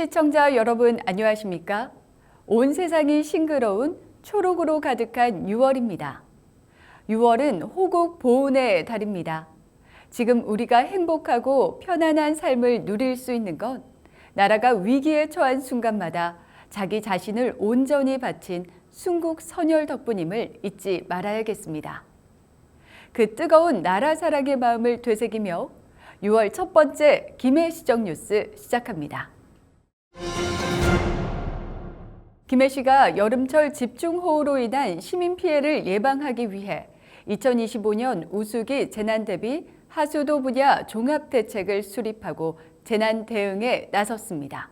시청자 여러분 안녕하십니까? 온 세상이 싱그러운 초록으로 가득한 6월입니다. 6월은 호국 보훈의 달입니다. 지금 우리가 행복하고 편안한 삶을 누릴 수 있는 건 나라가 위기에 처한 순간마다 자기 자신을 온전히 바친 순국 선열 덕분임을 잊지 말아야겠습니다. 그 뜨거운 나라 사랑의 마음을 되새기며 6월 첫 번째 김해 시정 뉴스 시작합니다. 김해 시가 여름철 집중호우로 인한 시민 피해를 예방하기 위해 2025년 우수기 재난 대비 하수도 분야 종합 대책을 수립하고 재난 대응에 나섰습니다.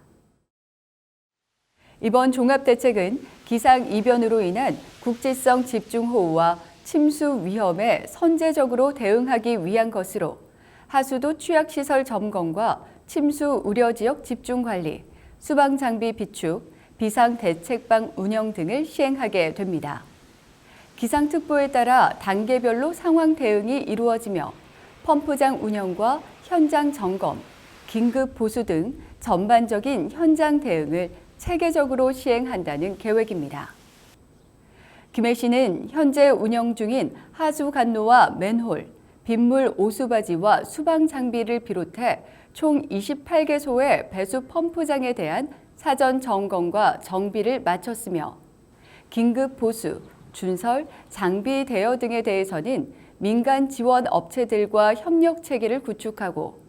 이번 종합 대책은 기상 이변으로 인한 국지성 집중호우와 침수 위험에 선제적으로 대응하기 위한 것으로 하수도 취약시설 점검과 침수 우려 지역 집중 관리, 수방 장비 비축, 비상 대책방 운영 등을 시행하게 됩니다. 기상특보에 따라 단계별로 상황 대응이 이루어지며 펌프장 운영과 현장 점검, 긴급 보수 등 전반적인 현장 대응을 체계적으로 시행한다는 계획입니다. 김해 시는 현재 운영 중인 하수 간로와 맨홀, 빗물 오수바지와 수방 장비를 비롯해 총 28개소의 배수 펌프장에 대한 사전 점검과 정비를 마쳤으며 긴급 보수, 준설, 장비 대여 등에 대해서는 민간 지원 업체들과 협력 체계를 구축하고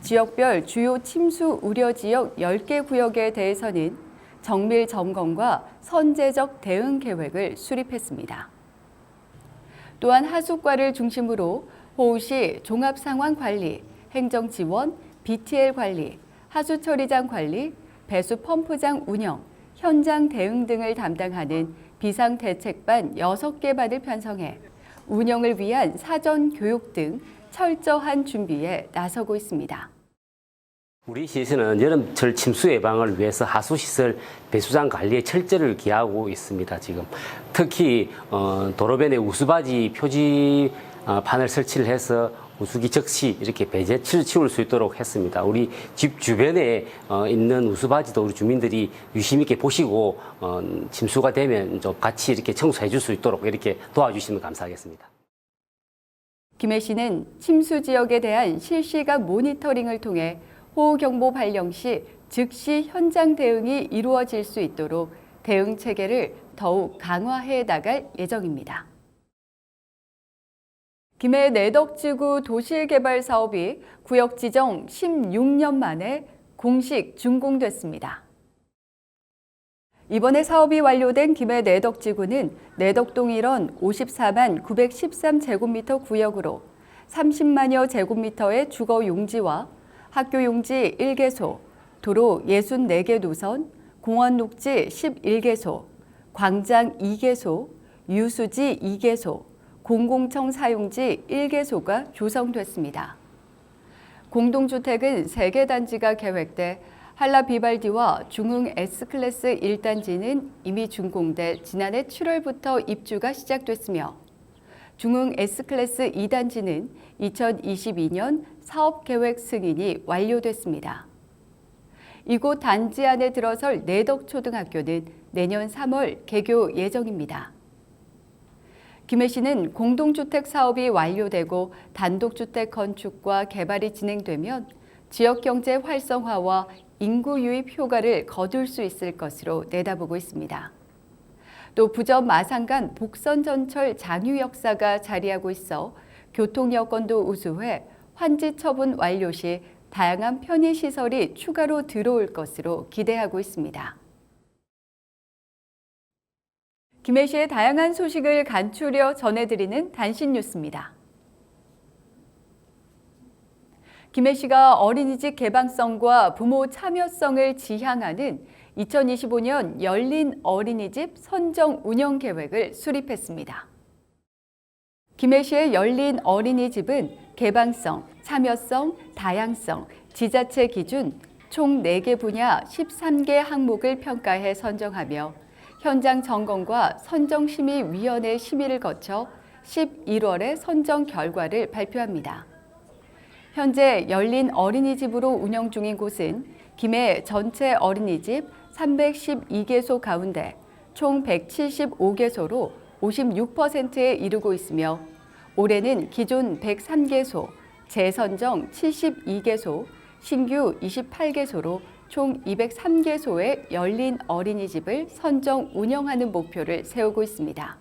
지역별 주요 침수 우려 지역 10개 구역에 대해서는 정밀 점검과 선제적 대응 계획을 수립했습니다. 또한 하수과를 중심으로 호우시 종합 상황 관리, 행정 지원, BTL 관리, 하수 처리장 관리, 배수 펌프장 운영, 현장 대응 등을 담당하는 비상 대책반 6개 반을 편성해 운영을 위한 사전 교육 등 철저한 준비에 나서고 있습니다. 우리 시에서는 여름철 침수 예방을 위해서 하수시설 배수장 관리에 철저를 기하고 있습니다. 지금 특히 어, 도로변에 우수바지 표지 어, 판을 설치를 해서 우수기 적시 이렇게 배제치를 치울 수 있도록 했습니다. 우리 집 주변에 어, 있는 우수바지도 우리 주민들이 유심 있게 보시고 어, 침수가 되면 좀 같이 이렇게 청소해 줄 수 있도록 이렇게 도와주시면 감사하겠습니다. 김해시는 침수 지역에 대한 실시간 모니터링을 통해 호우 경보 발령 시 즉시 현장 대응이 이루어질 수 있도록 대응 체계를 더욱 강화해 나갈 예정입니다. 김해 내덕지구 도시개발 사업이 구역 지정 16년 만에 공식 준공됐습니다. 이번에 사업이 완료된 김해 내덕지구는 내덕동 일원 54만 913제곱미터 구역으로 30만여 제곱미터의 주거 용지와 학교 용지 1개소, 도로 64개 노선, 공원 녹지 11개소, 광장 2개소, 유수지 2개소, 공공청 사용지 1개소가 조성됐습니다. 공동주택은 3개 단지가 계획돼 한라 비발디와 중흥 S클래스 1단지는 이미 준공돼 지난해 7월부터 입주가 시작됐으며 중흥 S클래스 2단지는 2022년 사업계획 승인이 완료됐습니다. 이곳 단지 안에 들어설 내덕초등학교는 내년 3월 개교 예정입니다. 김해시는 공동주택 사업이 완료되고 단독주택 건축과 개발이 진행되면 지역 경제 활성화와 인구 유입 효과를 거둘 수 있을 것으로 내다보고 있습니다. 또 부전 마산간 복선 전철 장유 역사가 자리하고 있어 교통 여건도 우수해 환지 처분 완료 시 다양한 편의 시설이 추가로 들어올 것으로 기대하고 있습니다. 김해 시의 다양한 소식을 간추려 전해드리는 단신 뉴스입니다. 김해 시가 어린이집 개방성과 부모 참여성을 지향하는 2025년 열린 어린이집 선정 운영 계획을 수립했습니다. 김해시의 열린 어린이집은 개방성, 참여성, 다양성, 지자체 기준 총 4개 분야 13개 항목을 평가해 선정하며 현장 점검과 선정심의위원회 심의를 거쳐 11월에 선정 결과를 발표합니다. 현재 열린 어린이집으로 운영 중인 곳은 김해 전체 어린이집 312개소 가운데 총 175개소로 56%에 이르고 있으며 올해는 기존 103개소, 재선정 72개소, 신규 28개소로 총 203개소의 열린 어린이집을 선정 운영하는 목표를 세우고 있습니다.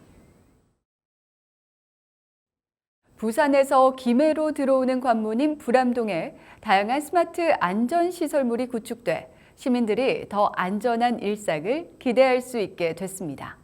부산에서 김해로 들어오는 관문인 불암동에 다양한 스마트 안전시설물이 구축돼 시민들이 더 안전한 일상을 기대할 수 있게 됐습니다.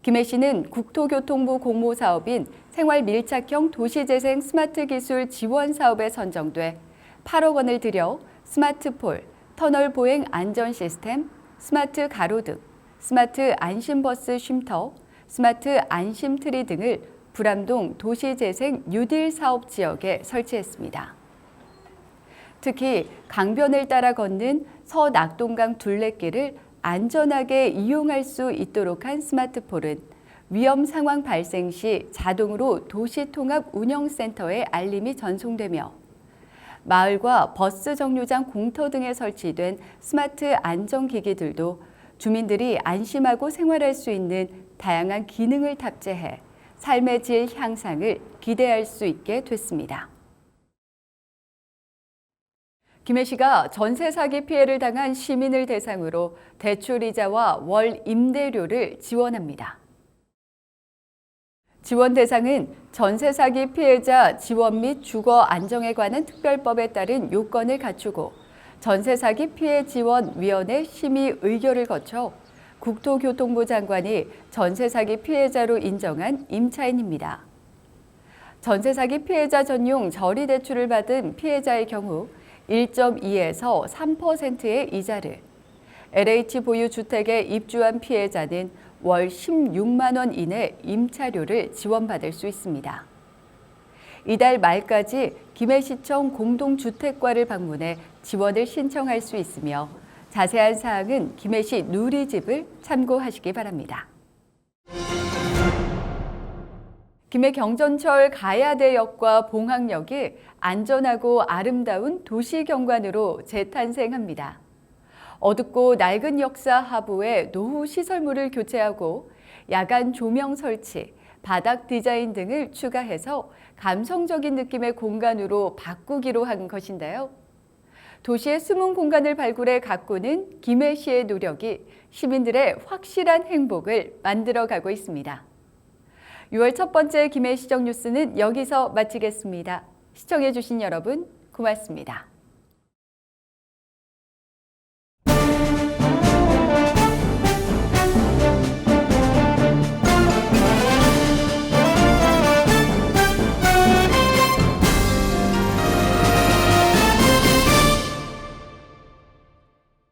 김해시는 국토교통부 공모 사업인 생활 밀착형 도시재생 스마트 기술 지원 사업에 선정돼 8억 원을 들여 스마트폴, 터널 보행 안전 시스템, 스마트 가로등, 스마트 안심버스 쉼터, 스마트 안심트리 등을 불암동 도시재생 뉴딜 사업 지역에 설치했습니다. 특히 강변을 따라 걷는 서낙동강 둘레길을 안전하게 이용할 수 있도록 한 스마트폴은 위험 상황 발생 시 자동으로 도시통합 운영센터에 알림이 전송되며 마을과 버스 정류장 공터 등에 설치된 스마트 안전기기들도 주민들이 안심하고 생활할 수 있는 다양한 기능을 탑재해 삶의 질 향상을 기대할 수 있게 됐습니다. 김해 시가 전세 사기 피해를 당한 시민을 대상으로 대출 이자와 월 임대료를 지원합니다. 지원 대상은 전세 사기 피해자 지원 및 주거 안정에 관한 특별법에 따른 요건을 갖추고 전세 사기 피해 지원 위원회 심의 의결을 거쳐 국토교통부 장관이 전세 사기 피해자로 인정한 임차인입니다. 전세 사기 피해자 전용 저리 대출을 받은 피해자의 경우 1.2에서 3%의 이자를, LH 보유 주택에 입주한 피해자는 월 16만 원 이내 임차료를 지원받을 수 있습니다. 이달 말까지 김해시청 공동주택과를 방문해 지원을 신청할 수 있으며 자세한 사항은 김해시 누리집을 참고하시기 바랍니다. 김해 경전철 가야대역과 봉학역이 안전하고 아름다운 도시 경관으로 재탄생합니다. 어둡고 낡은 역사 하부에 노후 시설물을 교체하고 야간 조명 설치, 바닥 디자인 등을 추가해서 감성적인 느낌의 공간으로 바꾸기로 한 것인데요. 도시의 숨은 공간을 발굴해 가꾸는 김해 시의 노력이 시민들의 확실한 행복을 만들어 가고 있습니다. 6월 첫 번째 김해 시정 뉴스는 여기서 마치겠습니다. 시청해 주신 여러분 고맙습니다.